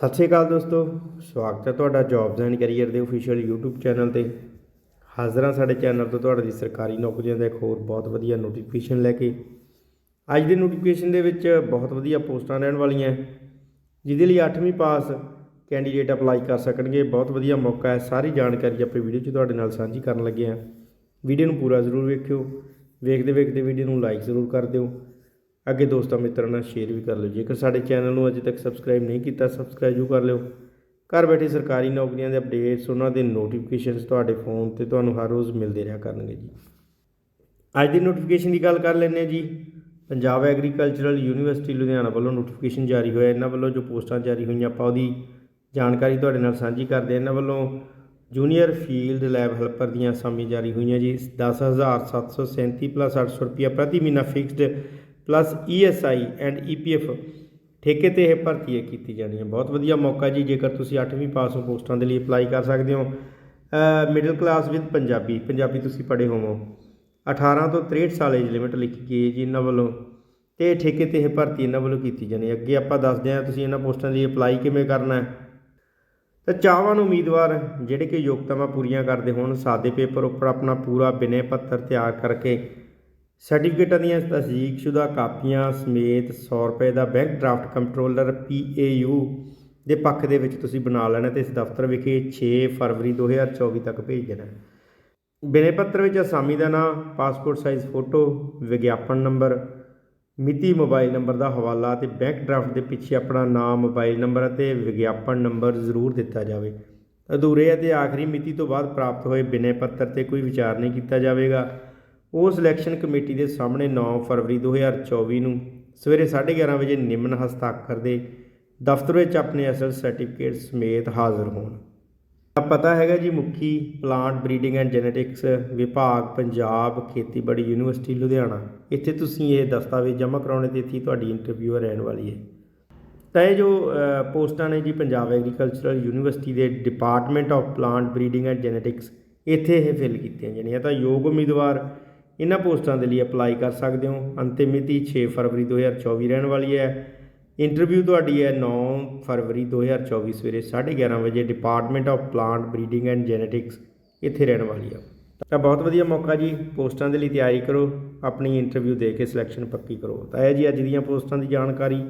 ਸਤਿ ਸ਼੍ਰੀ ਅਕਾਲ ਦੋਸਤੋ, ਸਵਾਗਤ ਹੈ ਤੁਹਾਡਾ ਜੌਬਸ ਐਂਡ ਕੈਰੀਅਰ ਦੇ ਅਫੀਸ਼ੀਅਲ YouTube ਚੈਨਲ ਤੇ। ਹਾਜ਼ਰ ਹਾਂ ਸਾਡੇ ਚੈਨਲ ਤੋਂ ਤੁਹਾਡੇ ਦੀ ਸਰਕਾਰੀ ਨੌਕਰੀਆਂ ਦਾ ਇੱਕ ਹੋਰ ਬਹੁਤ ਵਧੀਆ ਨੋਟੀਫਿਕੇਸ਼ਨ ਲੈ ਕੇ। ਅੱਜ ਦੇ ਨੋਟੀਫਿਕੇਸ਼ਨ ਦੇ ਵਿੱਚ ਬਹੁਤ ਵਧੀਆ ਪੋਸਟਾਂ ਰਹਿਣ ਵਾਲੀਆਂ ਜਿਹਦੇ ਲਈ 8ਵੀਂ ਪਾਸ ਕੈਂਡੀਡੇਟ ਅਪਲਾਈ ਕਰ ਸਕਣਗੇ। ਬਹੁਤ ਵਧੀਆ ਮੌਕਾ ਹੈ, ਸਾਰੀ ਜਾਣਕਾਰੀ ਆਪਾਂ ਵੀਡੀਓ 'ਚ ਤੁਹਾਡੇ ਨਾਲ ਸਾਂਝੀ ਕਰਨ ਲੱਗੇ ਹਾਂ। ਵੀਡੀਓ ਨੂੰ ਪੂਰਾ ਜ਼ਰੂਰ ਵੇਖਿਓ। ਵੇਖਦੇ ਵੇਖਦੇ ਵੀਡੀਓ ਨੂੰ ਲਾਈਕ ਜ਼ਰੂਰ ਕਰ ਦਿਓ। ਅੱਗੇ ਦੋਸਤਾਂ ਮਿੱਤਰਾਂ ਨਾਲ ਸ਼ੇਅਰ ਵੀ ਕਰ ਲਿਓ। ਜੇਕਰ ਸਾਡੇ ਚੈਨਲ ਨੂੰ ਅਜੇ ਤੱਕ ਸਬਸਕ੍ਰਾਈਬ ਨਹੀਂ ਕੀਤਾ ਸਬਸਕ੍ਰਾਈਬ ਜ਼ਰੂਰ ਕਰ ਲਿਓ। ਘਰ ਬੈਠੇ ਸਰਕਾਰੀ ਨੌਕਰੀਆਂ ਦੇ ਅਪਡੇਟਸ ਉਹਨਾਂ ਦੇ ਨੋਟੀਫਿਕੇਸ਼ਨਸ ਤੁਹਾਡੇ ਫੋਨ ਤੇ ਤੁਹਾਨੂੰ ਹਰ ਰੋਜ਼ ਮਿਲਦੇ ਰਿਹਾ ਕਰਨਗੇ ਜੀ। ਅੱਜ ਦੀ ਨੋਟੀਫਿਕੇਸ਼ਨ ਦੀ ਗੱਲ ਕਰ ਲੈਂਦੇ ਹਾਂ ਜੀ। ਪੰਜਾਬ ਐਗਰੀਕਲਚਰਲ ਯੂਨੀਵਰਸਿਟੀ ਲੁਧਿਆਣਾ ਵੱਲੋਂ ਨੋਟੀਫਿਕੇਸ਼ਨ ਜਾਰੀ ਹੋਇਆ। ਇਹਨਾਂ ਵੱਲੋਂ ਜੋ ਪੋਸਟਾਂ ਜਾਰੀ ਹੋਈਆਂ, ਆਪਾਂ ਉਹਦੀ ਜਾਣਕਾਰੀ ਤੁਹਾਡੇ ਨਾਲ ਸਾਂਝੀ ਕਰਦੇ ਹਾਂ। ਇਹਨਾਂ ਵੱਲੋਂ ਜੂਨੀਅਰ ਫੀਲਡ ਲੈਬ ਹੈਲਪਰ ਦੀਆਂ ਅਸਾਮੀਆਂ ਜਾਰੀ ਹੋਈਆਂ ਜੀ। 10737 ਪਲੱਸ 800 ਰੁਪਿਆ ਪ੍ਰਤੀ ਮਹੀਨਾ fixed plus ESI and EPF ਠੇਕੇ ਤੇ ਇਹ ਭਰਤੀ ਹੈ ਕੀਤੀ ਜਾਣੀ ਹੈ। ਬਹੁਤ ਵਧੀਆ ਮੌਕਾ ਜੀ, ਜੇਕਰ ਤੁਸੀਂ 8ਵੀਂ ਪਾਸ ਹੋ, ਪੋਸਟਾਂ ਦੇ ਲਈ ਅਪਲਾਈ ਕਰ ਸਕਦੇ ਹੋ। Middle class with Punjabi Punjabi ਤੁਸੀਂ ਪੜ੍ਹੇ ਹੋਵੋ। 18 ਤੋਂ 63 ਸਾਲ ਏਜ ਲਿਮਿਟ ਲਿਖੀ ਗਈ ਹੈ ਜੀ ਇਹਨਾਂ ਵੱਲੋਂ। ਤੇ ਠੇਕੇ ਤੇ ਇਹ ਭਰਤੀ ਇਹਨਾਂ ਵੱਲੋਂ ਕੀਤੀ ਜਾਣੀ ਹੈ। ਅੱਗੇ ਆਪਾਂ ਦੱਸਦੇ ਹਾਂ ਤੁਸੀਂ ਇਹਨਾਂ ਪੋਸਟਾਂ ਲਈ ਅਪਲਾਈ ਕਿਵੇਂ ਕਰਨਾ ਹੈ। ਤਾਂ ਚਾਹਵਾਨ ਉਮੀਦਵਾਰ, ਜਿਹੜੇ ਕਿ ਯੋਗਤਾਵਾਂ ਪੂਰੀਆਂ ਕਰਦੇ ਹੋਣ, ਸਾਦੇ ਪੇਪਰ ਉੱਪਰ ਆਪਣਾ ਪੂਰਾ ਬਿਨੇ ਪੱਤਰ ਤਿਆਰ ਕਰਕੇ ਸਰਟੀਫਿਕੇਟਾਂ ਦੀਆਂ ਤਸਦੀਕਸ਼ੁਦਾ ਕਾਪੀਆਂ ਸਮੇਤ 100 ਰੁਪਏ ਦਾ ਬੈਂਕ ਡਰਾਫਟ ਕੰਟਰੋਲਰ PAU ਦੇ ਪੱਖ ਦੇ ਵਿੱਚ ਤੁਸੀਂ ਬਣਾ ਲੈਣਾ ਤੇ ਇਸ ਦਫ਼ਤਰ ਵਿਖੇ 6 ਫਰਵਰੀ 2024 ਤੱਕ ਭੇਜ ਦੇਣਾ। ਬਿਨੇ ਪੱਤਰ ਵਿੱਚ ਅਸਾਮੀ ਦਾ ਨਾਮ ਪਾਸਪੋਰਟ ਸਾਈਜ਼ ਫੋਟੋ, ਵਿਗਿਆਪਨ ਨੰਬਰ, ਮਿਤੀ ਮੋਬਾਈਲ ਨੰਬਰ ਦਾ ਹਵਾਲਾ ਤੇ ਬੈਂਕ ਡਰਾਫਟ ਦੇ ਪਿੱਛੇ ਆਪਣਾ ਨਾਮ, ਮੋਬਾਈਲ ਨੰਬਰ ਅਤੇ ਵਿਗਿਆਪਨ ਨੰਬਰ ਜ਼ਰੂਰ ਦਿੱਤਾ ਜਾਵੇ। ਅਧੂਰੇ ਅਤੇ ਆਖਰੀ ਮਿਤੀ ਤੋਂ ਬਾਅਦ ਪ੍ਰਾਪਤ ਹੋਏ ਬਿਨੇ ਪੱਤਰ ਤੇ ਕੋਈ ਵਿਚਾਰ ਨਹੀਂ ਕੀਤਾ ਜਾਵੇਗਾ। ਉਹ ਸਿਲੈਕਸ਼ਨ ਕਮੇਟੀ ਦੇ ਸਾਹਮਣੇ 9 ਫਰਵਰੀ 2024 ਨੂੰ ਸਵੇਰੇ 11:30 ਵਜੇ ਨਿਮਨ ਹਸਤਾਖਰ ਦੇ ਦਫ਼ਤਰ ਵਿੱਚ ਆਪਣੇ ਅਸਲ ਸਰਟੀਫਿਕੇਟ ਸਮੇਤ ਹਾਜ਼ਰ ਹੋਣ। ਤਾਂ ਪਤਾ ਹੈਗਾ ਜੀ ਮੁਖੀ ਪਲਾਂਟ ਬਰੀਡਿੰਗ ਐਂਡ ਜੈਨੇਟਿਕਸ ਵਿਭਾਗ ਪੰਜਾਬ ਖੇਤੀਬਾੜੀ ਯੂਨੀਵਰਸਿਟੀ ਲੁਧਿਆਣਾ। ਇੱਥੇ ਤੁਸੀਂ ਇਹ ਦਸਤਾਵੇਜ਼ ਜਮ੍ਹਾਂ ਕਰਾਉਣੇ ਤੇ ਇੱਥੇ ਤੁਹਾਡੀ ਇੰਟਰਵਿਊ ਰਹਿਣ ਵਾਲੀ ਹੈ। ਤਾਂ ਇਹ ਜੋ ਪੋਸਟਾਂ ਨੇ ਜੀ ਪੰਜਾਬ ਐਗਰੀਕਲਚਰਲ ਯੂਨੀਵਰਸਿਟੀ ਦੇ department of plant breeding and genetics ਇੱਥੇ ਇਹ ਫਿਲ ਕੀਤੀਆਂ ਜਾਣੀਆਂ। ਤਾਂ ਯੋਗ ਉਮੀਦਵਾਰ ਇਹਨਾਂ ਪੋਸਟਾਂ ਦੇ ਲਈ ਅਪਲਾਈ ਕਰ ਸਕਦੇ ਹੋ। ਅੰਤਿਮ ਮਿਤੀ 6 ਫਰਵਰੀ 2024 ਰਹਿਣ ਵਾਲੀ ਹੈ। ਇੰਟਰਵਿਊ ਤੁਹਾਡੀ ਹੈ 9 ਫਰਵਰੀ 2024 ਸਵੇਰੇ 11:30 ਵਜੇ department of plant breeding and genetics ਇੱਥੇ ਰਹਿਣ ਵਾਲੀ ਹੈ ਤਾਂ ਬਹੁਤ ਵਧੀਆ ਮੌਕਾ ਜੀ। ਪੋਸਟਾਂ ਦੇ ਲਈ ਤਿਆਰੀ ਕਰੋ। ਆਪਣੀ ਇੰਟਰਵਿਊ ਦੇ ਕੇ ਸਿਲੈਕਸ਼ਨ ਪੱਕੀ ਕਰੋ। ਤਾਂ ਇਹ ਜੀ ਅੱਜ ਦੀਆਂ ਪੋਸਟਾਂ ਦੀ ਜਾਣਕਾਰੀ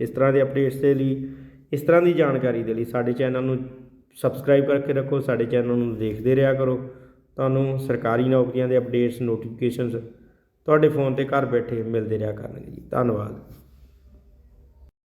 ਇਸ ਤਰ੍ਹਾਂ ਦੇ ਅਪਡੇਟਸ ਦੇ ਲਈ, ਇਸ ਤਰ੍ਹਾਂ ਦੀ ਜਾਣਕਾਰੀ ਦੇ ਲਈ ਸਾਡੇ ਚੈਨਲ ਨੂੰ ਸਬਸਕ੍ਰਾਈਬ ਕਰਕੇ ਰੱਖੋ। ਸਾਡੇ ਚੈਨਲ ਨੂੰ ਦੇਖਦੇ ਰਿਹਾ ਕਰੋ। ਤੁਹਾਨੂੰ ਸਰਕਾਰੀ ਨੌਕਰੀਆਂ ਦੇ ਅਪਡੇਟਸ ਨੋਟੀਫਿਕੇਸ਼ਨਸ ਤੁਹਾਡੇ ਫੋਨ ਤੇ ਘਰ ਬੈਠੇ ਮਿਲਦੇ ਰਿਹਾ ਕਰਨਗੇ ਜੀ। ਧੰਨਵਾਦ।